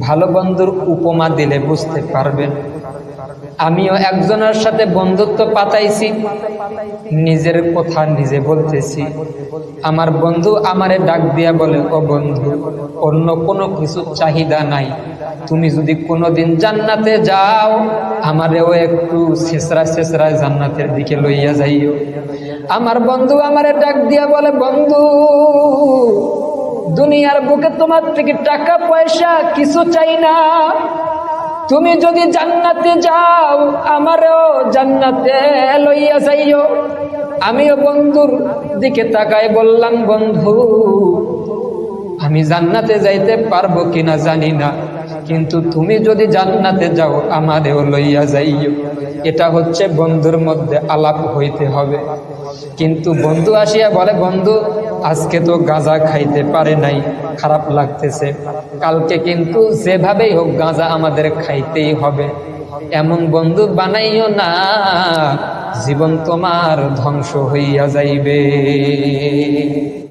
ভালো বন্ধুর উপমা দিলে বুঝতে পারবেন। আমিও একজনের সাথে বন্ধুত্ব পাতাইছি, নিজের কথা নিজে বলতেছি। আমার বন্ধু আমারে ডাক দিয়া বলে, ও বন্ধু, অন্য কোনো কিছু চাহিদা নাই। তুমি যদি কোনোদিন জান্নাতে যাও, আমারেও একটু শেষরা শেষরা জান্নাতের দিকে লইয়া যাইও। আমার বন্ধু আমারে ডাক দিয়া বলে, বন্ধু দুনিয়ার বুকে তোমার থেকে টাকা, পয়সা কিছু চাই না। তুমি যদি জান্নাতে যাও, আমারও জান্নাতে লইয়া যাইও। আমিও বন্ধুর দিকে তাকায় বললাম, বন্ধু, আমি জান্নাতে যাইতে পারব কিনা জানি না। কিন্তু তুমি যদি জান্নাতে যাও আমাদেরও লইয়া যাইও। এটা হচ্ছে বন্ধুর মধ্যে আলাপ হইতে হবে। কিন্তু বন্ধু আসিয়া বলে, বন্ধু, আজকে তো গাঁজা খাইতে পারে নাই, খারাপ লাগতেছে। কালকে কিন্তু যেভাবেই হোক গাঁজা আমাদের খাইতেই হবে। এমন বন্ধু বানাইও না, জীবন তোমার ধ্বংস হইয়া যাইবে।